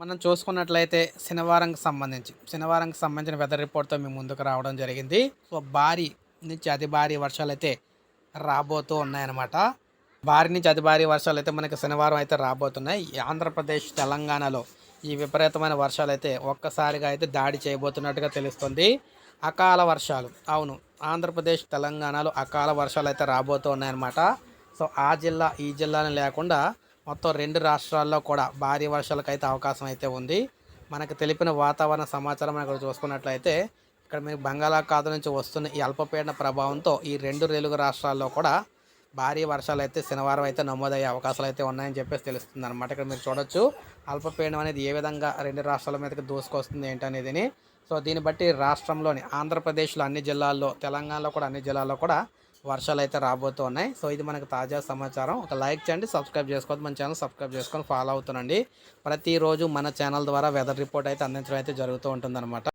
మనం చూసుకున్నట్లయితే శనివారంకి సంబంధించి శనివారంకి సంబంధించిన వెదర్ రిపోర్ట్తో మేము ముందుకు రావడం జరిగింది. సో భారీ నుంచి అతి భారీ వర్షాలు అయితే రాబోతూ ఉన్నాయన్నమాట. భారీ నుంచి అతి భారీ వర్షాలు అయితే మనకి శనివారం అయితే రాబోతున్నాయి. ఆంధ్రప్రదేశ్ తెలంగాణలో ఈ విపరీతమైన వర్షాలు అయితే ఒక్కసారిగా అయితే దాడి చేయబోతున్నట్టుగా తెలుస్తుంది. అకాల వర్షాలు అవును ఆంధ్రప్రదేశ్ తెలంగాణలో అకాల వర్షాలు అయితే రాబోతూ ఉన్నాయన్నమాట. సో ఆ జిల్లా ఈ జిల్లాని లేకుండా మొత్తం రెండు రాష్ట్రాల్లో కూడా భారీ వర్షాలకు అయితే అవకాశం అయితే ఉంది. మనకు తెలిపిన వాతావరణ సమాచారం మనం ఇక్కడ చూసుకున్నట్లయితే ఇక్కడ మీకు బంగాళాఖాతం నుంచి వస్తున్న ఈ అల్పపీడన ప్రభావంతో ఈ రెండు తెలుగు రాష్ట్రాల్లో కూడా భారీ వర్షాలు అయితే శనివారం అయితే నమోదయ్యే అవకాశాలు అయితే ఉన్నాయని చెప్పేసి తెలుస్తుంది అనమాట ఇక్కడ మీరు చూడొచ్చు అల్పపీడనం అనేది ఏ విధంగా రెండు రాష్ట్రాల మీదకి దూసుకొస్తుంది ఏంటనేది సో దీన్ని బట్టి రాష్ట్రంలోని ఆంధ్రప్రదేశ్లో అన్ని జిల్లాల్లో తెలంగాణలో కూడా అన్ని జిల్లాల్లో కూడా వర్షాలు అయితే రాబోతున్నాయి. సో ఇది మనకు తాజా సమాచారం. ఒక లైక్ చేయండి సబ్స్క్రైబ్ చేసుకోవద్దు. మన ఛానల్ సబ్స్క్రైబ్ చేసుకొని ఫాలో అవుతుండండి. ప్రతిరోజు మన ఛానల్ ద్వారా వెదర్ రిపోర్ట్ అయితే అందించడం అయితే జరుగుతూ ఉంటుందన్నమాట.